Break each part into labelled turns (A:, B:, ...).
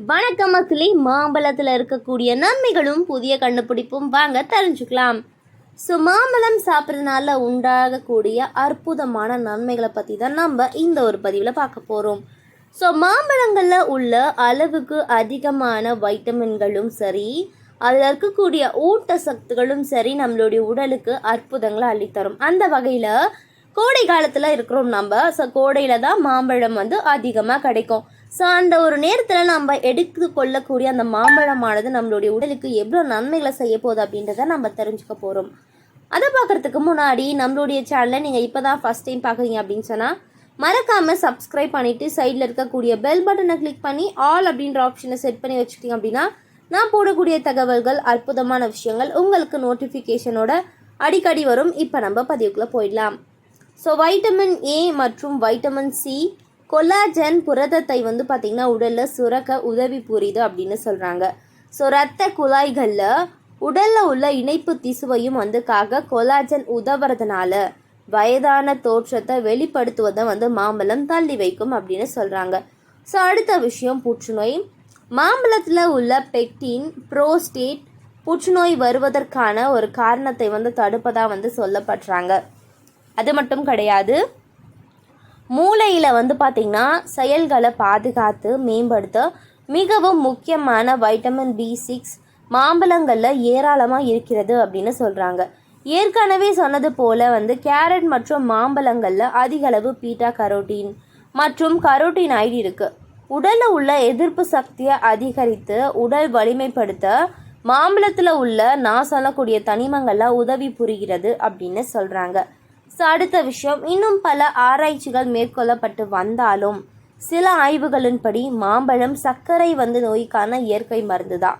A: வணக்கம் மக்களே மாம்பழத்தில் இருக்கக்கூடிய நன்மைகளும் புதிய கண்டுபிடிப்பும் வாங்க தெரிஞ்சுக்கலாம். ஸோ மாம்பழம் சாப்பிட்றதுனால உண்டாகக்கூடிய அற்புதமான நன்மைகளை பற்றி தான் நம்ம இந்த ஒரு பதிவில் பார்க்க போகிறோம் ஸோ மாம்பழங்களில் உள்ள அளவுக்கு அதிகமான வைட்டமின்களும் சரி அதில் இருக்கக்கூடிய ஊட்ட சத்துகளும் சரி நம்மளுடைய உடலுக்கு அற்புதங்களை அள்ளித்தரும். அந்த வகையில் கோடை காலத்தில் இருக்கிறோம் நம்ம. ஸோ கோடையில் தான் மாம்பழம் வந்து அதிகமாக கிடைக்கும். ஸோ அந்த ஒரு நேரத்தில் நம்ம எடுத்து கொள்ளக்கூடிய அந்த மாம்பழமானது நம்மளுடைய உடலுக்கு எவ்வளோ நன்மைகளை செய்ய போகுது அப்படின்றத நம்ம தெரிஞ்சுக்க போகிறோம் அதை பார்க்குறதுக்கு முன்னாடி நம்மளுடைய சேனலை நீங்கள் இப்போ தான் ஃபஸ்ட் டைம் பார்க்குறீங்க அப்படின்னு சொன்னால் மறக்காமல் சப்ஸ்கிரைப் பண்ணிவிட்டு சைடில் இருக்கக்கூடிய பெல் பட்டனை கிளிக் பண்ணி ஆல் அப்படின்ற ஆப்ஷனை செட் பண்ணி வச்சுக்கிட்டீங்க அப்படின்னா நான் போடக்கூடிய தகவல்கள் அற்புதமான விஷயங்கள் உங்களுக்கு நோட்டிஃபிகேஷனோட அடிக்கடி வரும். இப்போ நம்ம பதிவுக்குள்ளே போயிடலாம். ஸோ வைட்டமின் ஏ மற்றும் வைட்டமின் சி கொலாஜன் புரதத்தை வந்து பார்த்திங்கன்னா உடலில் சுரக்க உதவி புரியுது அப்படின்னு சொல்கிறாங்க ஸோ ரத்த குழாய்களில் உடலில் உள்ள இணைப்பு திசுவையும் வந்து காக்க கொலாஜன் உதவுறதுனால வயதான தோற்றத்தை வெளிப்படுத்துவதை வந்து மாம்பழம் தள்ளி வைக்கும் அப்படின்னு சொல்கிறாங்க ஸோ அடுத்த விஷயம் புற்றுநோய். மாம்பழத்தில் உள்ள பெக்டின் புரோஸ்டேட் புற்றுநோய் வருவதற்கான ஒரு காரணத்தை வந்து தடுப்பதாக வந்து சொல்லப்படுறாங்க. அது மட்டும் கிடையாது. மூளையில் வந்து பார்த்திங்கன்னா செயல்களை பாதுகாத்து மேம்படுத்த மிகவும் முக்கியமான வைட்டமின் பி சிக்ஸ் மாம்பழங்களில் ஏராளமாக இருக்கிறது அப்படின்னு சொல்கிறாங்க ஏற்கனவே சொன்னது போல் வந்து கேரட் மற்றும் மாம்பழங்களில் அதிகளவு பீட்டா கரோட்டின் மற்றும் கரோட்டினாய்டு இருக்குது உடலில் உள்ள எதிர்ப்பு சக்தியை அதிகரித்து உடல் வலிமைப்படுத்த மாம்பழத்தில் உள்ள நான் சொல்லக்கூடிய தனிமங்கள்லாம் உதவி புரிகிறது அப்படின்னு சொல்கிறாங்க ஸோ அடுத்த விஷயம் இன்னும் பல ஆராய்ச்சிகள் மேற்கொள்ளப்பட்டு வந்தாலும் சில ஆய்வுகளின்படி மாம்பழம் சர்க்கரை வந்து நோய்க்கான இயற்கை மருந்து தான்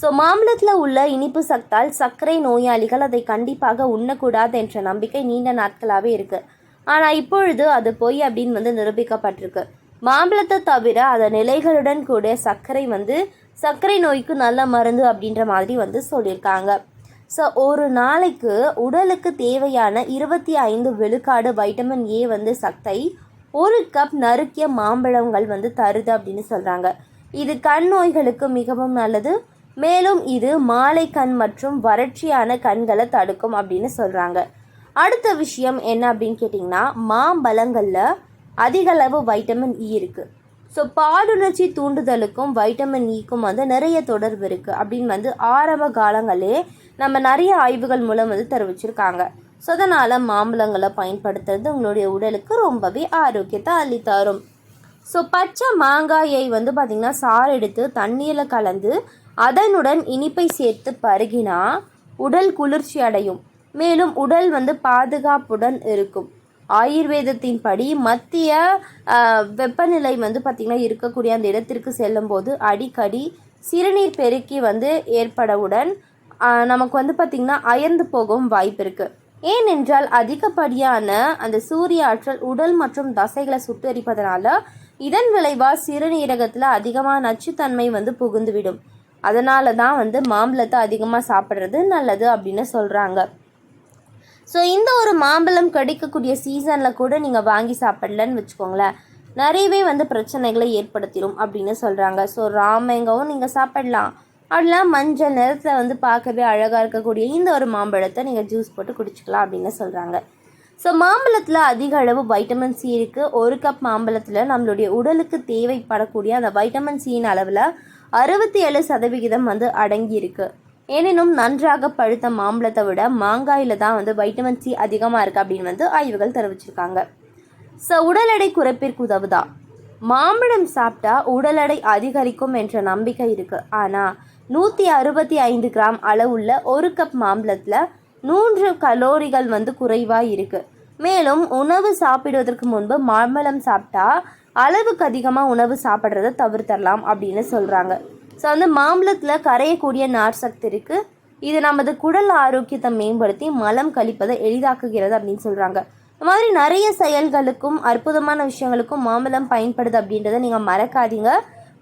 A: ஸோ மாம்பழத்தில் உள்ள இனிப்பு சத்தால் சர்க்கரை நோயாளிகள் அதை கண்டிப்பாக உண்ணக்கூடாது என்ற நம்பிக்கை நீண்ட நாட்களாகவே இருக்குது ஆனால் இப்பொழுது அது பொய் அப்படின்னு வந்து நிரூபிக்கப்பட்டிருக்கு. மாம்பழத்தை தவிர அதன் நிலைகளுடன் கூட சர்க்கரை வந்து சர்க்கரை நோய்க்கு நல்ல மருந்து அப்படின்ற மாதிரி வந்து சொல்லியிருக்காங்க. ஸோ ஒரு நாளைக்கு உடலுக்கு தேவையான இருபத்தி ஐந்து விழுக்காடு வைட்டமின் ஏ வந்து சத்தை ஒரு கப் நறுக்கிய மாம்பழங்கள் வந்து தருது அப்படின்னு சொல்கிறாங்க இது கண் நோய்களுக்கு மிகவும் நல்லது. மேலும் இது மாலை கண் மற்றும் வறட்சியான கண்களை தடுக்கும் அப்படின்னு சொல்கிறாங்க அடுத்த விஷயம் என்ன அப்படின்னு கேட்டிங்கன்னா மாம்பழங்களில் அதிகளவு வைட்டமின் இ e இருக்குது ஸோ பாலுணர்ச்சி தூண்டுதலுக்கும் வைட்டமின் ஈக்கும் e வந்து நிறைய தொடர்பு இருக்குது அப்படின்னு வந்து ஆரம்ப காலங்களே நம்ம நிறைய ஆய்வுகள் மூலம் வந்து தெரிவிச்சிருக்காங்க. ஸோ அதனால் மாம்பழங்களை பயன்படுத்துறது உங்களுடைய உடலுக்கு ரொம்பவே ஆரோக்கியத்தை அள்ளித்தரும் ஸோ பச்சை மாங்காயை வந்து பார்த்திங்கன்னா சாறு எடுத்து தண்ணீரில் கலந்து அதனுடன் இனிப்பை சேர்த்து பருகினா உடல் குளிர்ச்சி அடையும். மேலும் உடல் வந்து பாதுகாப்புடன் இருக்கும். ஆயுர்வேதத்தின்படி மத்திய வெப்பநிலை வந்து பார்த்திங்கன்னா இருக்கக்கூடிய அந்த இடத்திற்கு செல்லும்போது அடிக்கடி சிறுநீர் பெருக்கி வந்து ஏற்படவுடன் நமக்கு வந்து பார்த்திங்கன்னா அயர்ந்து போகும் வாய்ப்பு இருக்குது ஏனென்றால் அதிகப்படியான அந்த சூரிய ஆற்றல் உடல் மற்றும் தசைகளை சுட்டரிப்பதனால இதன் விளைவாக சிறுநீரகத்தில் அதிகமாக நச்சுத்தன்மை வந்து புகுந்துவிடும். அதனால தான் வந்து மாம்பழத்தை அதிகமாக சாப்பிட்றது நல்லது அப்படின்னு சொல்கிறாங்க ஸோ இந்த ஒரு மாம்பழம் கிடைக்கக்கூடிய சீசனில் கூட நீங்கள் வாங்கி சாப்பிடலன்னு வச்சுக்கோங்களேன். நிறையவே வந்து பிரச்சனைகளை ஏற்படுத்திடும் அப்படின்னு சொல்கிறாங்க ஸோ ராமேங்கவும் நீங்கள் சாப்பிடலாம். அப்படிலாம் மஞ்சள் நிறத்தில் வந்து பார்க்கவே அழகாக இருக்கக்கூடிய இந்த ஒரு மாம்பழத்தை நீங்கள் ஜூஸ் போட்டு குடிச்சிக்கலாம் அப்படின்னு சொல்கிறாங்க ஸோ மாம்பழத்தில் அதிக அளவு வைட்டமின் சி இருக்குது ஒரு கப் மாம்பழத்தில் நம்மளுடைய உடலுக்கு தேவைப்படக்கூடிய அந்த வைட்டமின் சியின் அளவில் அறுபத்தி ஏழு சதவிகிதம் வந்து அடங்கியிருக்கு எனினும் நன்றாக பழுத்த மாம்பழத்தை விட மாங்காயில் தான் வந்து வைட்டமின் சி அதிகமாக இருக்குது அப்படின்னு வந்து ஆய்வுகள் தெரிவிச்சிருக்காங்க. ஸோ உடல் எடை குறைப்பிற்கு உதவுதா? மாம்பழம் சாப்பிட்டா உடல் எடை அதிகரிக்கும் என்ற நம்பிக்கை இருக்குது ஆனால் நூற்றி அறுபத்தி ஐந்து கிராம் அளவுள்ள ஒரு கப் மாம்பழத்தில் நூன்று கலோரிகள் வந்து குறைவாக இருக்குது மேலும் உணவு சாப்பிடுவதற்கு முன்பு மாம்பழம் சாப்பிட்டா அளவுக்கு அதிகமாக உணவு சாப்பிட்றத தவிர்த்தரலாம் அப்படின்னு சொல்கிறாங்க ஸோ வந்து மாம்பழத்தில் கரையக்கூடிய நார் சக்தி இருக்குது இது நமது குடல் ஆரோக்கியத்தை மேம்படுத்தி மலம் கழிப்பதை எளிதாக்குகிறது அப்படின்னு சொல்கிறாங்க இந்த மாதிரி நிறைய செயல்களுக்கும் அற்புதமான விஷயங்களுக்கும் மாம்பழம் பயன்படுது அப்படின்றத நீங்கள் மறக்காதீங்க.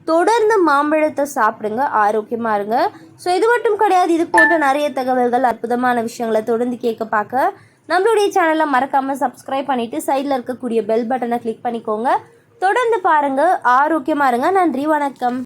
A: தொடர்ந்து மாம்பழத்தை சாப்பிடுங்க ஆரோக்கியமாக இருங்க. ஸோ இது மட்டும் கிடையாது இது போன்ற நிறைய தகவல்கள் அற்புதமான விஷயங்களை தொடர்ந்து கேட்க பார்க்க. நம்மளுடைய சேனலை மறக்காமல் சப்ஸ்கிரைப் பண்ணிவிட்டு சைடில் இருக்கக்கூடிய பெல் பட்டனை கிளிக் பண்ணிக்கோங்க. தொடர்ந்து பாருங்கள் ஆரோக்கியமாக இருங்க. நன்றி வணக்கம்.